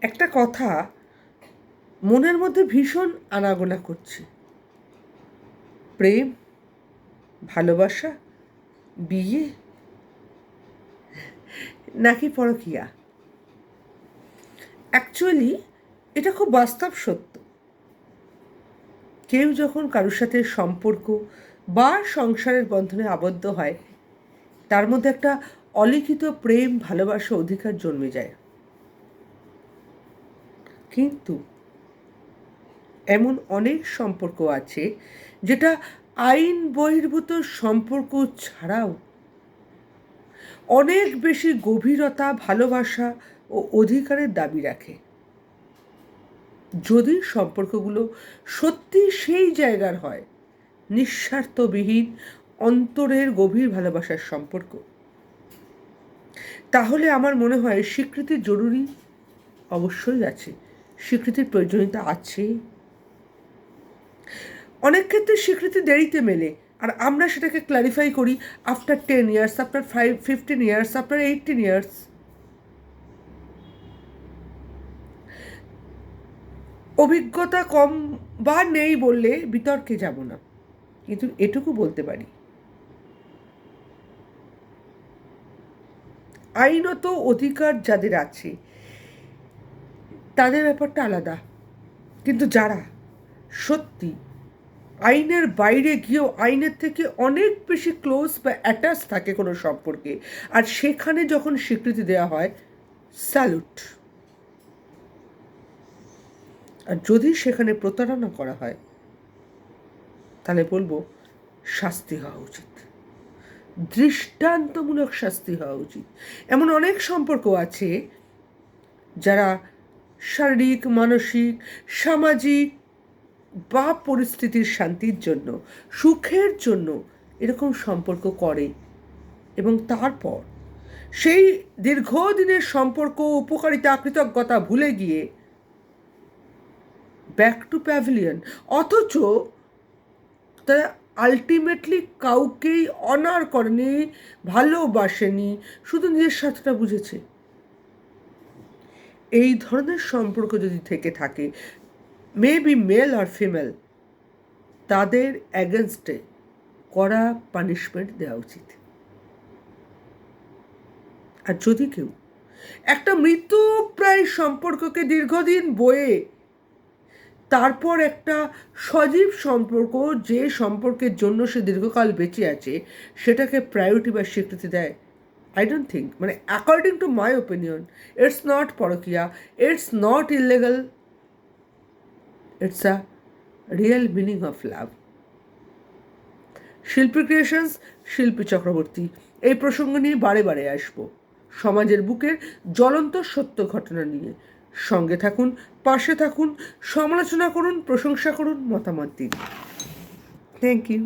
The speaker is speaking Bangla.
একটা কথা মনের মধ্যে ভীষণ আনাগোনা করছে। প্রেম, ভালোবাসা, বিয়ে, নাকি পরকিয়া? অ্যাকচুয়ালি এটা খুব বাস্তব সত্য। কেউ যখন কারোর সাথে সম্পর্ক বা সংসারের বন্ধনে আবদ্ধ হয়, তার মধ্যে একটা অলিখিত প্রেম, ভালোবাসা অধিকার জন্মে যায়। কিন্তু এমন অনেক সম্পর্ক আছে যেটা আইন বহির্ভূত সম্পর্ক ছাড়াও অনেক বেশি গভীরতা, ভালোবাসা ও অধিকারের দাবি রাখে। যদি সম্পর্কগুলো সত্যি সেই জায়গার হয়, নিঃস্বার্থবিহীন অন্তরের গভীর ভালোবাসার সম্পর্ক, তাহলে আমার মনে হয় স্বীকৃতি জরুরি অবশ্যই আছে। স্বীকৃতির প্রয়োজনীয়তা আছে। অনেক ক্ষেত্রে স্বীকৃতি দেরিতে মেলে, আর আমরা সেটাকে ক্লারিফাই করি after ten years after five fifteen years after eighteen years অভিজ্ঞতা কম বা নেই বললে বিতর্কে যাব না, কিন্তু এটুকু বলতে পারি। আইনত অধিকার যাদের আছে তাদের ব্যাপারটা আলাদা। কিন্তু যারা সত্যি আইনের বাইরে গিয়েও আইনের থেকে অনেক বেশি ক্লোজ বা অ্যাটাচ থাকে কোনো সম্পর্কে, আর সেখানে যখন স্বীকৃতি দেওয়া হয় স্যালুট আর যদি সেখানে প্রতারণা করা হয়, তাহলে বলব শাস্তি হওয়া উচিত। দৃষ্টান্তমূলক শাস্তি হওয়া উচিত। এমন অনেক সম্পর্ক আছে যারা শারীরিক, মানসিক, সামাজিক বা পরিস্থিতির শান্তির জন্য, সুখের জন্য এরকম সম্পর্ক করে। এবং তারপর সেই দীর্ঘদিনের সম্পর্ক, উপকারিতা, কৃতজ্ঞতা ভুলে গিয়ে ব্যাক টু প্যাভিলিয়ন অথচ তারা আলটিমেটলি কাউকেই অনার করেনি, ভালোবাসেনি, শুধু নিজের স্বার্থটা বুঝেছে। এই ধরনের সম্পর্ক যদি থেকে থাকে মে বি মেল আর ফিমেল তাদের অ্যাগেনস্টে কড়া পানিশমেন্ট দেওয়া উচিত। আর যদি কেউ একটা মৃত্যুপ্রায় সম্পর্ককে দীর্ঘদিন বয়ে, তারপর একটা সজীব সম্পর্ক যে সম্পর্কের জন্য সে দীর্ঘকাল বেঁচে আছে, সেটাকে প্রায়োরিটি বা স্বীকৃতি দেয় আই ডোন্ট থিঙ্ক মানে according to my opinion it's not পরকিয়া it's not illegal it's a real meaning of love Shilpi creations Shilpi Chakraborty এই প্রসঙ্গ নিয়ে বারে বারে আসব। সমাজের বুকের জ্বলন্ত সত্য ঘটনা নিয়ে। সঙ্গে থাকুন, পাশে থাকুন, সমালোচনা করুন, প্রশংসা করুন, মতামত দিন। Thank you